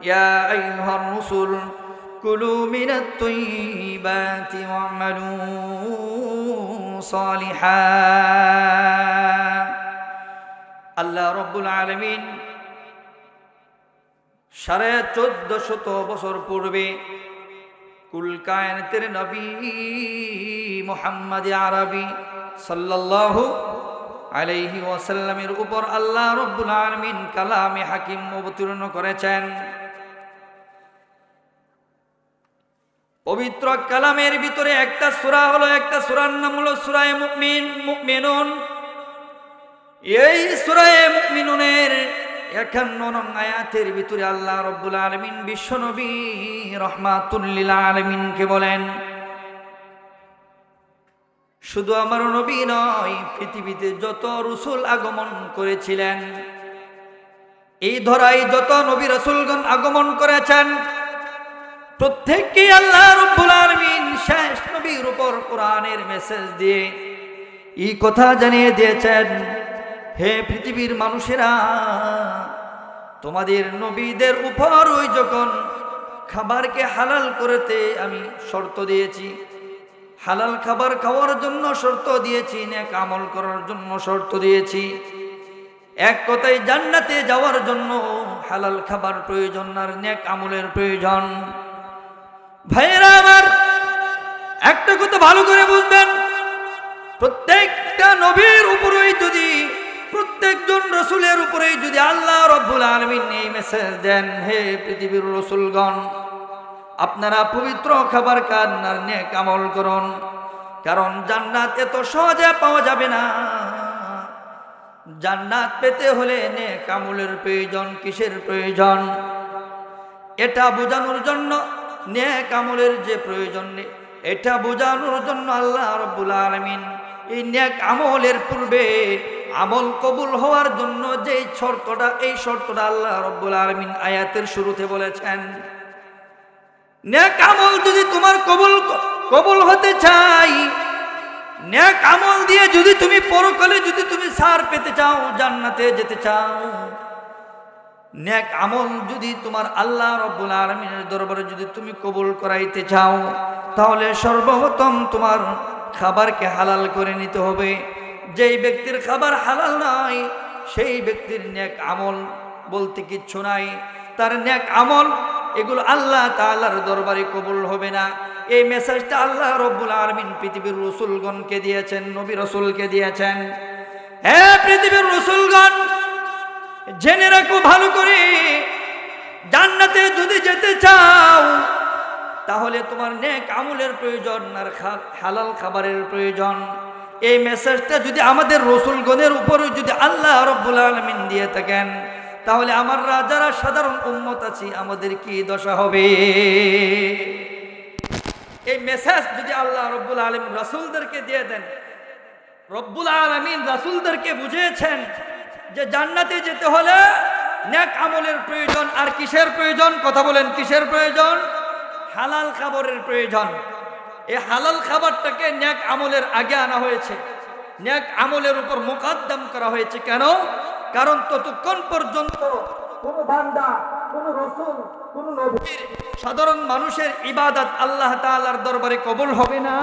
يا أيها الرسل كلوا من الطيبات واعملوا صالحا আল্লাহ রব্বুল আলমিন সাড়ে চোদ্দ শত বছর পূর্বে কুল কায়নাতের নবী মোহাম্মদ আরবি সাল্লাল্লাহু আলাইহি ওয়াসাল্লামের উপর আল্লাহ রব্বুল আলমিন কালামে হাকিম অবতীর্ণ করেছেন পবিত্র কালামের ভিতরে একটা সূরা হলো, একটা সূরার নাম হলো সূরায়ে মুমিন, মুমিনুন। এই সূরায়ে মুমিনুনের একান্ন নং আয়াতের ভিতরে আল্লাহ রব্বুল আলামিন বিশ্বনবী রহমাতুল্লিল আলামিনকে বলেন, শুধু আমার নবী নয়, পৃথিবীতে যত রসুল আগমন করেছিলেন, এই ধরাই যত নবী রসুলগণ আগমন করেছেন প্রত্যেককে আল্লাহ রব্বুল আলামিন শেষ নবীর উপর কোরআনের মেসেজ দিয়ে এই কথা জানিয়ে দিয়েছেন। হে পৃথিবীর মানুষেরা, তোমাদের নবীদের উপর ওই যখন খাবারকে হালাল করতে আমি শর্ত দিয়েছি, হালাল খাবার খাওয়ার জন্য শর্ত দিয়েছি, নেক আমল করার জন্য শর্ত দিয়েছি, এক কথায় জান্নাতে যাওয়ার জন্য হালাল খাবার প্রয়োজন আর নেক আমলের প্রয়োজন। ভাইয়েরা আমার, একটা কথা ভালো করে বুঝবেন। প্রত্যেকটা নবীর উপরেই যদি, প্রত্যেকজন রসুলের উপরেই যদি আল্লাহ রব্বুল আলমিন এই মেসেজ দেন, হে পৃথিবীর রসুলগণ, আপনারা পবিত্র খাবার খান আর নেক আমল করুন, কারণ জান্নাত এত সহজে পাওয়া যাবে না। জান্নাত পেতে হলে নেক আমলের প্রয়োজন, কিসের প্রয়োজন? এটা বোঝানোর জন্য নেক আমলের যে প্রয়োজন এটা বোঝানোর জন্য আল্লাহ রব্বুল আলমিন এই নেক আমলের পূর্বে আমল কবুল হওয়ার জন্য যে শর্তটা, এই শর্তটা আল্লাহ রব্বুল আলমিন আয়াতের শুরুতে বলেছেন। আমল যদি তোমার কবুল কবুল হতে চাই আমল দিয়ে যদি তুমি পরকালে যদি তুমি সার পেতে চাও, জান্নাতে যেতে চাও নেক আমল যদি তোমার আল্লাহ রব্বুল আলমিনের দরবারে যদি তুমি কবুল করাইতে চাও, তাহলে সর্বপ্রথম তোমার খাবারকে হালাল করে নিতে হবে। যেই ব্যক্তির খাবার হালাল নয় সেই ব্যক্তির ন্যাক আমল বলতে কিচ্ছু নাই। তার ন্যাক আমল, এগুলো আল্লাহ তাআলার দরবারে কবুল হবে না। এই মেসেজটা আল্লাহ রব্বুল আলমিন পৃথিবীর রসুলগণকে দিয়েছেন, নবী রসুলকে দিয়েছেন। হ্যাঁ পৃথিবীর রসুলগণ জেনে রাখো ভালো করে। জান্নাতে যদি যেতে চাও, তাহলে তোমার নেক আমলের প্রয়োজন আর হালাল খাবারের প্রয়োজন। এই মেসেজটা যদি আমাদের রসুলগণের উপরে যদি আল্লাহ রব্বুল আলমিন দিয়ে থাকেন, তাহলে আমার যারা সাধারণ উন্মত আছি, আমাদের কি দশা হবে? এই মেসেজ যদি আল্লাহ রব্বুল আলমিন রাসুলদেরকে দিয়ে দেন, রব্বুল আলমিন রাসুলদেরকে বুঝিয়েছেন যে জান্নাতে যেতে হলে নেক আমলের প্রয়োজন আর কিসের প্রয়োজন? কথা বলেন, কিসের প্রয়োজন? হালাল খাবারের প্রয়োজন। এই হালাল খাবারটাকে নেক আমলের আগে আনা হয়েছে। নেক আমলের উপর মোকাদ্দম করা হয়েছে। কেন? কারণ ততক্ষণ পর্যন্ত কোনো বান্দা, কোনো রসুল, কোনো নবীর সাধারণ মানুষের ইবাদত আল্লাহ তাআলার দরবারে কবুল হবে না।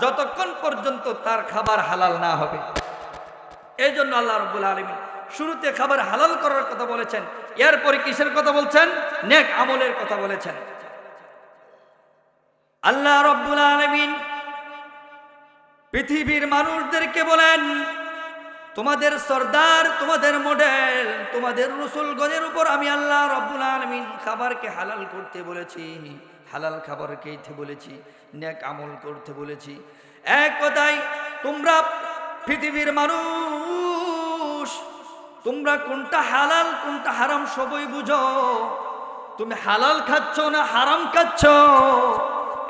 যতক্ষণ পর্যন্ত তার খাবার হালাল না হবে। এই জন্য আল্লাহ রব্বুল আলমিন শুরুতে খাবার হালাল করার কথা বলেছেন, এরপরে কিসের কথা বলছেন? নেক আমলের কথা বলেছেন। আল্লাহ রব্বুল আলমিন পৃথিবীর মানুষদেরকে বলেন, তোমাদের সর্দার, তোমাদের মডেল, তোমাদের রসুলগণের উপর আমি আল্লাহ রব্বুল আলমিন খাবারকে হালাল করতে বলেছি, হালাল খাবার খেতে বলেছি, নেক আমল করতে বলেছি। এক কথায়, তোমরা পৃথিবীর মানুষ, তোমরা কোনটা হালাল, কোনটা হারাম সবই বুঝো। তুমি হালাল খাচ্ছ না হারাম খাচ্ছ?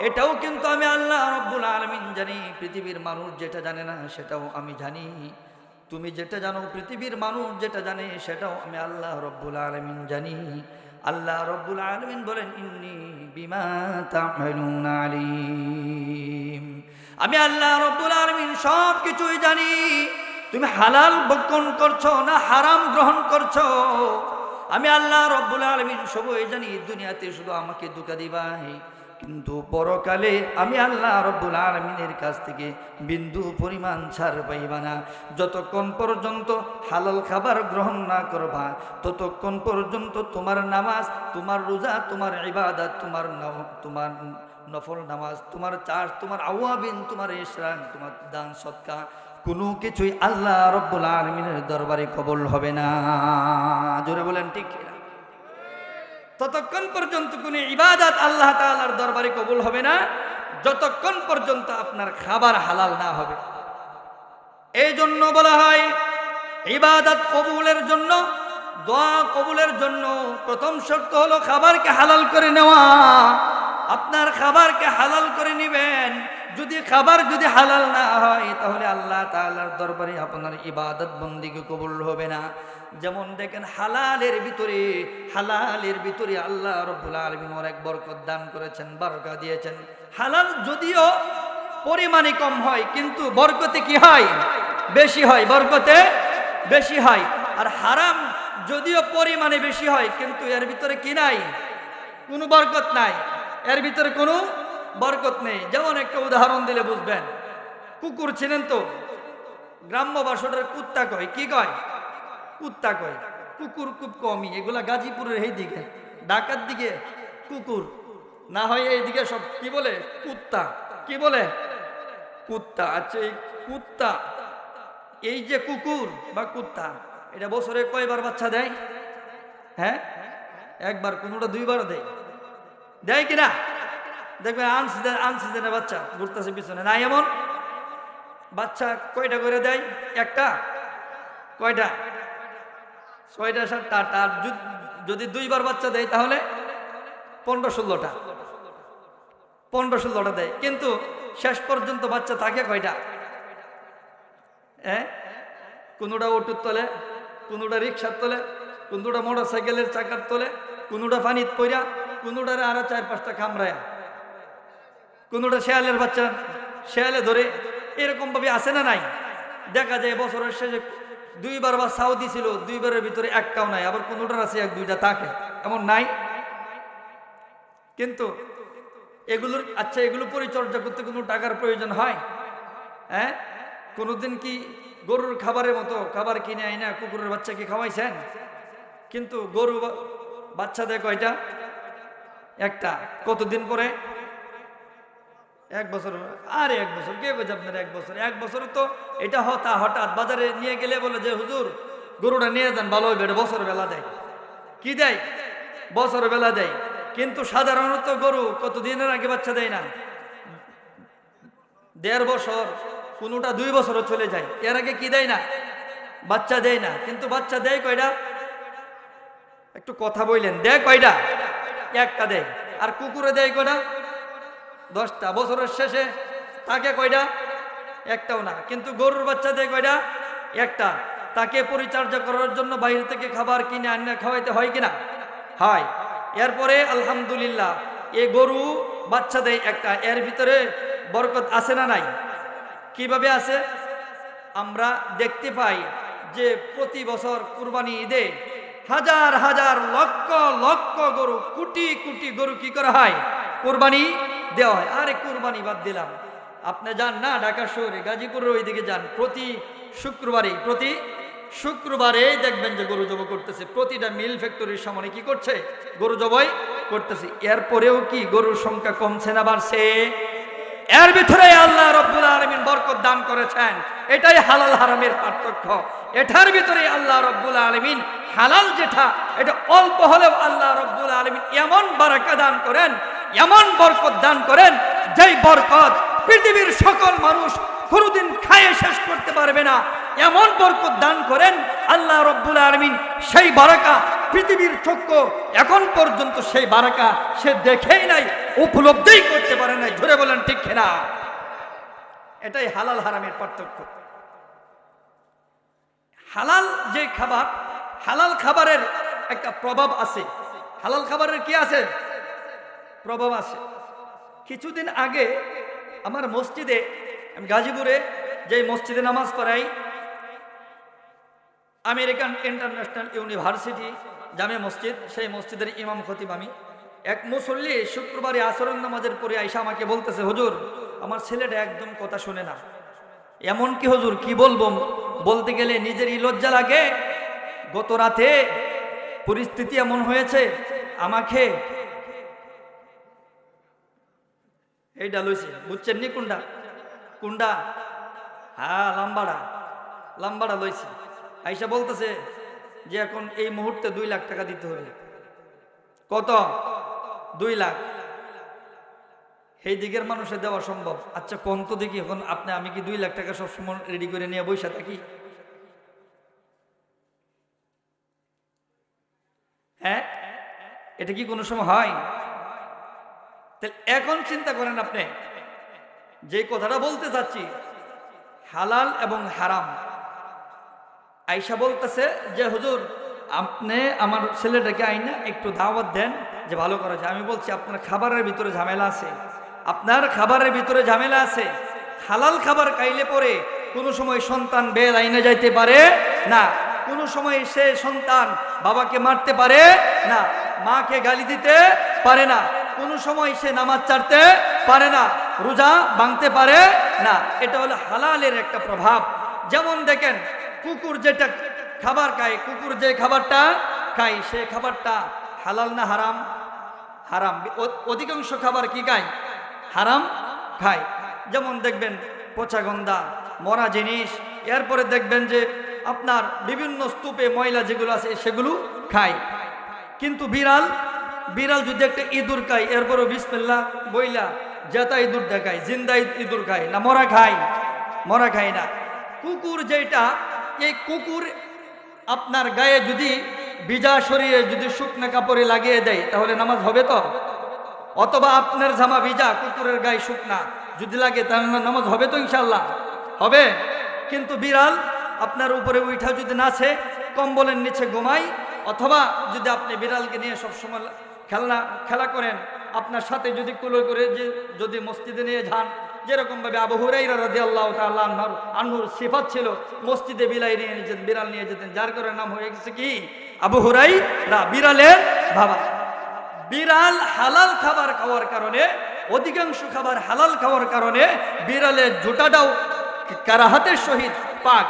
এটাও কিন্তু আমি আল্লাহ রব্বুল আলমিন জানি। পৃথিবীর মানুষ যেটা জানে না সেটাও আমি জানি। তুমি যেটা জানো, পৃথিবীর মানুষ যেটা জানে সেটাও আমি আল্লাহ রব্বুল আলমিন জানি। আল্লাহ রব্বুল আলমিন বলেন, ইন্নি বিমা আলিম। আমি আল্লাহ রব্বুল আলমিন সব কিছুই জানি। তুমি হালাল বক্ষণ করছ না হারাম গ্রহণ করছ? আমি আল্লাহ রব্বুল আলমিন সবই জানি, দুনিয়াতে শুধু আমাকে দুকা দিবাই। কিন্তু পরকালে আমি আল্লাহ রব্বুল আলমিনের কাছ থেকে বিন্দু পরিমাণ ছাড় পাইবা না। যতক্ষণ পর্যন্ত হালাল খাবার গ্রহণ না করবা, ততক্ষণ পর্যন্ত তোমার নামাজ, তোমার রোজা, তোমার ইবাদত, তোমার তোমার নফল নামাজ, তোমার চার্জ তোমার আওয়াবিন, তোমার ইসরান তোমার দান সৎকা কোনো কিছুই আল্লাহ রব্বুল আলমিনের দরবারে কবল হবে না। জোরে বলেন ঠিক? ততক্ষণ পর্যন্ত কোনো ইবাদত আল্লাহ তাআলার দরবারে কবুল হবে না, যতক্ষণ পর্যন্ত আপনার খাবার হালাল না হবে। এই জন্য বলা হয়, ইবাদত কবুলের জন্য, দোয়া কবুলের জন্য প্রথম শর্ত হলো খাবারকে হালাল করে নেওয়া। আপনার খাবারকে হালাল করে নেবেন। যদি খাবার যদি হালাল না হয়, তাহলে আল্লাহ তাআলার দরবারে আপনার ইবাদত বন্দিকে কবুল হবে না। যেমন দেখেন, হালালের ভিতরে হালালের ভিতরে আল্লাহ রব্বুল আলমিন অনেক বরকত দান করেছেন বারকা দিয়েছেন। হালাল যদিও পরিমাণে কম হয়, কিন্তু বরকতে কি হয়? বেশি হয়। বরকতে বেশি হয়। আর হারাম যদিও পরিমাণে বেশি হয়, কিন্তু এর ভিতরে কি নাই? কোনো বরকত নাই। এর ভিতরে কোনো বরকত নেই। যেমন একটা উদাহরণ দিলে বুঝবেন। কুকুর ছিলেন তো? গ্রাম্য বাসটার কুত্তা কয়। কি কয়? কুত্তা কয়। কুকুর খুব কমই। এগুলা গাজীপুরের এই দিকে ঢাকার দিকে কুকুর। না হয় এইদিকে সব কি বলে? কুত্তা। কি বলে? কুত্তা। আচ্ছা এই কুত্তা, এই যে কুকুর বা কুত্তা, এটা বছরে কয়বার বাচ্চা দেয়? হ্যাঁ? একবার কোনোটা দুইবার দেয়। দেয় কিনা? দেখবে আনসিজেন আনসিজেনের বাচ্চা, ঘুরতেছে পিছনে। না এমন? বাচ্চা কয়টা করে দেয়? একটা? কয়টা? ছয়টা, সাতটা আর যদি দুইবার বাচ্চা দেয় তাহলে পনেরো ষোলোটা। পনেরো ষোলোটা দেয়। কিন্তু শেষ পর্যন্ত বাচ্চা থাকে কয়টা? হ্যাঁ? কোনোটা অটোর তলে, কোনোটা রিক্সার তলে, কোনোটা মোটর সাইকেলের চাকার তলে, কোনোটা পানিত পইরা কোনোটার আরও চার পাঁচটা কামড়ায়া কোনোটা শেয়ালের বাচ্চা, শেয়ালে ধরে এরকম ভাবে আসে না নাই? দেখা যায় বছরের শেষে দুইবার বা সাউদি ছিল দুইবারের ভিতরে একটাও নাই, আবার কোনোটার আছে এক, দুইটা থাকে। এমন নাই? কিন্তু এগুলোর আচ্ছা এগুলো পরিচর্যা করতে কোনো টাকার প্রয়োজন হয়? হ্যাঁ? কোনোদিন কি গরুর খাবারের মতো খাবার কিনে আই না কুকুরের বাচ্চাকে খাওয়াইছেন? কিন্তু গরু বাচ্চা দেয় কয়টা? একটা, কতদিন পরে? এক বছর, আরে এক বছর, কে বোঝে আপনার এক বছর? এক বছর তো এটা হতা হঠাৎ বাজারে নিয়ে গেলে বলে যে, হুজুর, গরুটা নিয়ে যান, ভালো হইবে বছর বেলা দেয়। কি দেয়? বছর বেলা দেয়। কিন্তু সাধারণত গরু কত দিনের আগে বাচ্চা দেয় না? দেড় বছর, কোনোটা দুই বছরও চলে যায়। এর আগে কি দেয় না? বাচ্চা দেয় না। কিন্তু বাচ্চা দেয় কয়টা? একটু কথা বললেন, দেয় কয়টা? একটা দেয়। আর কুকুরে দেয় কয়টা? দশটা। বছরের শেষে তাকে কয়টা? একটাও না। কিন্তু গরুর বাচ্চা দেয় কয়টা? একটা। তাকে পরিচর্যা করার জন্য বাইরে থেকে খাবার কিনে আনে খাওয়াইতে হয় কিনা? হয়। এরপরে আলহামদুলিল্লাহ, এ গরু বাচ্চা দেয় একটা। এর ভিতরে বরকত আছে না নাই? কীভাবে আছে? আমরা দেখতে পাই যে প্রতি বছর কুরবানি ঈদে হাজার হাজার লক্ষ লক্ষ গরু, কোটি কোটি গরু কি করা হয়? কুরবানি দেওয়া হয়। আরে কুরবানি বাদ দিলাম। আপনি যান না, ঢাকা শহরে, গাজীপুরের ওইদিকে যান। প্রতি শুক্রবারে প্রতি শুক্রবারে দেখবেন যে গরু জব করতেছে। প্রতিটা মিল ফ্যাক্টরির সামনে কি করছে? গরু জবাই করতেছে। এরপরেও কি গরুর সংখ্যা কমছে না বাড়ছে? এর ভিতরে আল্লাহ রব্বুল আলমিন বরকত দান করেছেন। এটাই হালাল হারামের পার্থক্য। এটার ভিতরে আল্লাহ রব্বুল আলমিন হালাল যেটা, এটা অল্প হলেও আল্লাহ রব্বুল আলমিন এমন বারাকা দান করেন, এমন বরকত দান করেন, যেই বরকত পৃথিবীর সকল মানুষ কোনোদিন খায়ে শেষ করতে পারবে না। এমন বরকত দান করেন আল্লাহ রব্বুল আলমিন, সেই বারাকা পৃথিবীর চক্ষু এখন পর্যন্ত সেই বারাকা সে দেখেই নাই, উপলব্ধিই করতে পারে নাই। ধরে বলেন ঠিক না এটাই হালাল হারামের পার্থক্য। হালাল যে খাবার, হালাল খাবারের একটা প্রভাব আছে। হালাল খাবারের কি আছে? প্রভাব আছে। কিছুদিন আগে আমার মসজিদে, আমি গাজীপুরে যে মসজিদে নামাজ পড়াই, আমেরিকান ইন্টারন্যাশনাল ইউনিভার্সিটি জামে মসজিদ, সেই মসজিদের ইমাম খতিব আমি। এক মুসল্লি শুক্রবারে আসরের নামাজের পরে আইসা আমাকে বলতেছে, হুজুর আমার ছেলেটা একদম কথা শুনে না। এমন কি হুজুর, কি বলব? বলতে গেলে নিজেরই লজ্জা লাগে। গত রাতে পরিস্থিতি এমন হয়েছে, আমাকে এইটা লইছে, বুঝছেন নি কুন্ডা কুন্ডা হ্যাঁ লাম্বাড়া। লাম্বাড়া লইছে। আইসা বলতেছে যে এখন এই মুহূর্তে দুই লাখ টাকা দিতে হবে। কত? দুই লাখ। এই দিকের মানুষের দেওয়া সম্ভব। আচ্ছা কোন তো দেখি, এখন আপনি, আমি কি দুই লাখ টাকা সবসময় রেডি করে নিয়ে বসে থাকি? হ্যাঁ? এটা কি কোনো সময় হয়? তাহলে এখন চিন্তা করেন আপনি, যে কথাটা বলতে চাচ্ছি, হালাল এবং হারাম। আইসা বলতেছে যে, হুজুর, আপনি আমার ছেলেটাকে আইনা একটু দাওয়াত দেন যে ভালো করা যায়। আমি বলছি, আপনার খাবারের ভিতরে ঝামেলা আছে। আপনার খাবারের ভিতরে ঝামেলা আছে, হালাল খাবার খাইলে পরে কোনো সময় সন্তান বেল আইনে যাইতে পারে না, কোনো সময় সে সন্তান বাবাকে মারতে পারে না, মাকে গালি দিতে পারে না, কোনো সময় সে নামাজ ছাড়তে পারে না, রোজা ভাঙতে পারে না। এটা হলো হালালের একটা প্রভাব। যেমন দেখেন, কুকুর যেটা খাবার খায়, কুকুর যে খাবারটা খায়, সে খাবারটা হালাল না হারাম? হারাম। অধিকাংশ খাবার কি খায়? হারাম খায়। যেমন দেখবেন পচা গন্ধা, মরা জিনিস, এরপরে দেখবেন যে আপনার বিভিন্ন স্তূপে ময়লা যেগুলো আছে সেগুলো খায়। কিন্তু বিড়াল বিড়াল যদি একটা ইঁদুর খায়, এরপরও বিসমিল্লা বইলা, জেতা ইঁদুর দেখায়, জিন্দা ইঁদুর খায়, না মরা খায় মরা খায় না। কুকুর যেটা এই কুকুর আপনার গায়ে যদি বিজা শরীরে যদি শুকনো কাপড়ে লাগিয়ে দেয়, তাহলে নামাজ হবে তো? অথবা আপনার জামা ভিজা, কুকুরের গায়ে শুকনা, যদি লাগে তাহলে নামাজ হবে তো ইনশাল্লাহ হবে। কিন্তু বিড়াল আপনার উপরে উঠা যদি নাচে, কম্বলের নিচে ঘুমাই অথবা যদি আপনি বিড়ালকে নিয়ে সবসময় খেলনা খেলা করেন, আপনার সাথে যদি কুলো করে যে যদি মসজিদে নিয়ে যান, যেরকমভাবে আবু হুরাইরা রাদিয়াল্লাহু তাআলা আনহুর আনহুর সিফাত ছিল, মসজিদে বিলাই নিয়ে যেতেন, বিড়াল নিয়ে যেতেন, যার করে নাম হয়ে গেছে কি? আবু হুরাইরা, বিড়ালের বাবা। বিড়াল হালাল খাবার খাওয়ার কারণে, অধিকাংশ খাবার হালাল খাওয়ার কারণে বিড়ালের জুটাটাও কারাহাতের সহিত পাক।